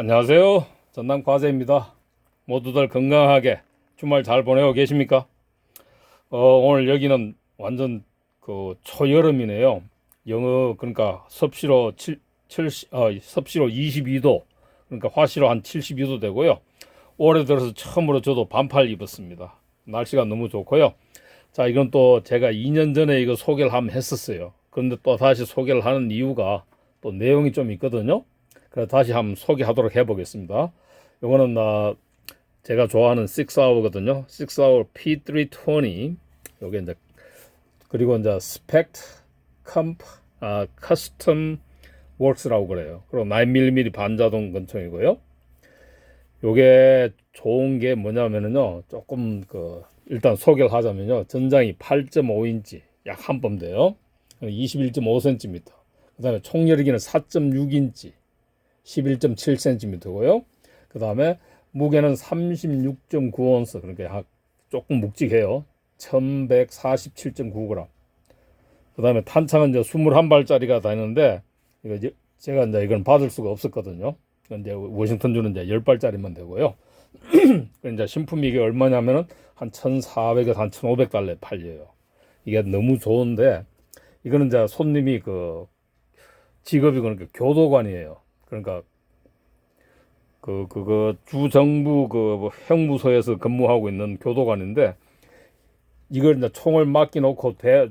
안녕하세요. 전남 과세입니다. 모두들 건강하게 주말 잘 보내고 계십니까? 어, 오늘 여기는 완전 그 초여름이네요. 영어 그러니까 섭씨로 7, 70, 어, 섭씨로 22도 그러니까 화씨로 한 72도 되고요. 올해 들어서 처음으로 저도 반팔 입었습니다. 날씨가 너무 좋고요. 자, 이건 또 제가 2년 전에 이거 소개를 한번 했었어요. 그런데 또 다시 소개를 하는 이유가 또 내용이 좀 있거든요. 그래서 다시 한번 소개하도록 해보겠습니다. 요거는 나 제가 좋아하는 6hour거든요. 6hour P320. 요게 이제 그리고 이제 스펙트 컴프 아 커스텀 웍스라고 그래요. 그리고 9mm 반자동 권총이고요. 요게 좋은 게 뭐냐면은요. 조금 그 일단 소개를 하자면요. 전장이 8.5인치 약한뼘 돼요. 21.5cm. 그다음에 총열기는 4.6인치. 11.7cm고요. 그 다음에 무게는 36.9온스 그러니까 약 조금 묵직해요. 1147.9g. 그 다음에 탄창은 이제 21발짜리가 다있는데 이거 이제 제가 이제 이건 받을 수가 없었거든요. 이제 워싱턴 주는 이제 10발짜리만 되고요. 그 이제 신품이 이게 얼마냐면은 한 1,400에서 한 1,500달러에 팔려요. 이게 너무 좋은데 이거는 이제 손님이 그 직업이 그러니까 교도관이에요. 그러니까 그 그거 주정부 그 형무소에서 근무하고 있는 교도관인데 이걸 이제 총을 맡겨 놓고 대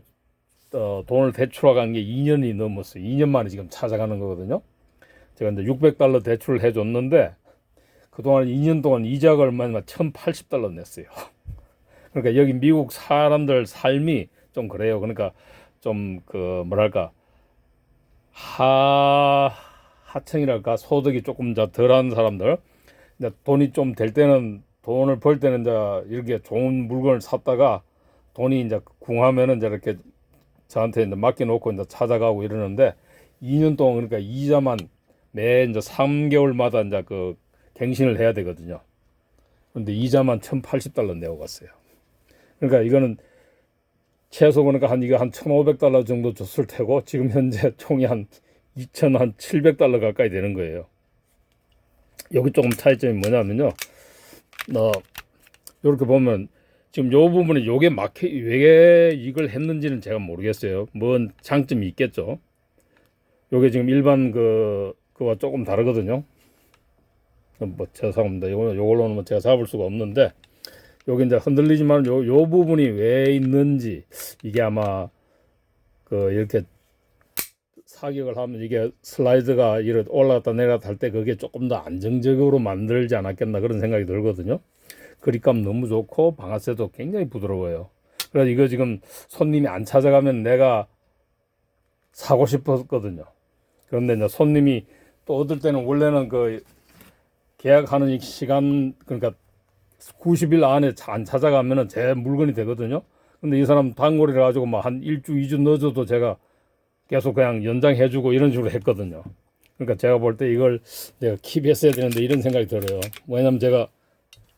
어, 돈을 대출하간 게 2년이 넘었어요. 2년 만에 지금 찾아가는 거거든요. 제가 이제 600달러 대출을 해줬는데 그동안 2년 동안 이자가 얼마냐면 1,080달러 냈어요. 그러니까 여기 미국 사람들 삶이 좀 그래요. 그러니까 좀 그 뭐랄까 하 하층이랄까 소득이 조금 더 덜한 사람들 이제 돈이 좀 될 때는 돈을 벌 때는 이제 이렇게 좋은 물건을 샀다가 돈이 이제 궁하면은 이제 이렇게 저한테 이제 맡겨놓고 이제 찾아가고 이러는데 2년 동안 그러니까 이자만 매 이제 3개월마다 이제 그 갱신을 해야 되거든요. 근데 이자만 1,080달러 내고 갔어요. 그러니까 이거는 최소 그러니까 한 이거 한 1,500달러 정도 줬을 테고 지금 현재 총이 한 2,700달러 가까이 되는 거예요. 여기 조금 차이점이 뭐냐면요. 어, 이렇게 보면 지금 요 부분에 요게 막혀 왜 이걸 했는지는 제가 모르겠어요. 뭔 장점이 있겠죠. 요게 지금 일반 그 그와 조금 다르거든요. 뭐 죄송합니다. 요거 요걸로는 뭐 제가 잡을 수가 없는데 여기 이제 흔들리지만 요, 요 부분이 왜 있는지 이게 아마 그 이렇게 사격을 하면 이게 슬라이드가 이렇게 올라갔다 내려갔다 할 때 그게 조금 더 안정적으로 만들지 않았겠나 그런 생각이 들거든요. 그립감 너무 좋고 방아쇠도 굉장히 부드러워요. 그래서 이거 지금 손님이 안 찾아가면 내가 사고 싶었거든요. 그런데 이제 손님이 또 어떨 때는 원래는 그 계약하는 이 시간 그러니까 90일 안에 안 찾아가면은 제 물건이 되거든요. 근데 이 사람 단골이라 가지고 막 한 일주, 이주 늦어도 제가 계속 그냥 연장해주고 이런 식으로 했거든요. 그러니까 제가 볼 때 이걸 내가 킵했어야 되는데 이런 생각이 들어요. 왜냐면 제가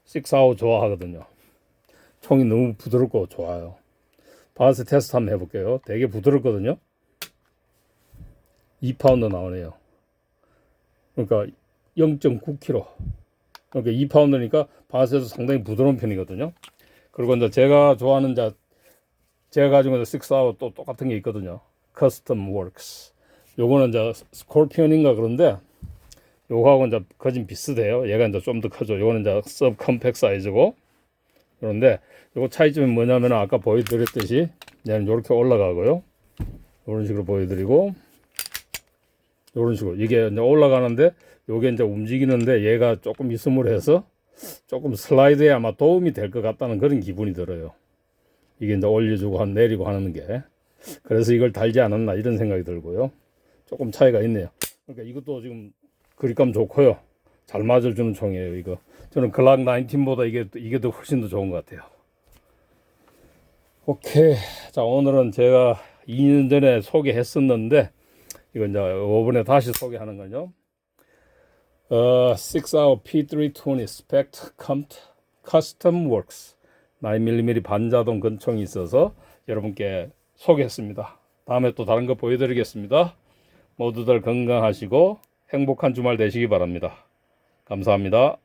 식사하고 좋아하거든요. 총이 너무 부드럽고 좋아요. 바스 테스트 한번 해볼게요. 되게 부드럽거든요. 2파운드 나오네요. 그러니까 0.9kg. 그러니까 2파운드니까 바스에서 상당히 부드러운 편이거든요. 그리고 이제 제가 좋아하는 이제 제가 가지고 있는 식사하고 또 똑같은 게 있거든요. 커스텀 워크스. 요거는 이제 스콜피언인가 그런데 요거하고 이제 거진 비슷해요. 얘가 이제 좀더 크죠. 요거는 이제 서브 컴팩 사이즈고 그런데 요거 차이점이 뭐냐면 아까 보여드렸듯이 얘는 이렇게 올라가고요. 이런 식으로 보여드리고 이런 식으로 이게 이제 올라가는데 요게 이제 움직이는데 얘가 조금 있음으로 해서 조금 슬라이드에 아마 도움이 될 것 같다는 그런 기분이 들어요. 이게 이제 올려주고 한 내리고 하는 게 그래서 이걸 달지 않았나 이런 생각이 들고요. 조금 차이가 있네요. 그러니까 이것도 지금 그립감 좋고요. 잘 맞아주는 총이에요. 이거 저는 글락 19보다 이게 이게 더 훨씬 더 좋은 것 같아요. 오케이. 자 오늘은 제가 2년 전에 소개했었는데 이건 이제 이번에 다시 소개하는 거죠. 어, 6hour P320 Spect Compt Custom Works 9mm 반자동 근총이 있어서 여러분께 소개했습니다. 다음에 또 다른 거 보여드리겠습니다. 모두들 건강하시고 행복한 주말 되시기 바랍니다. 감사합니다.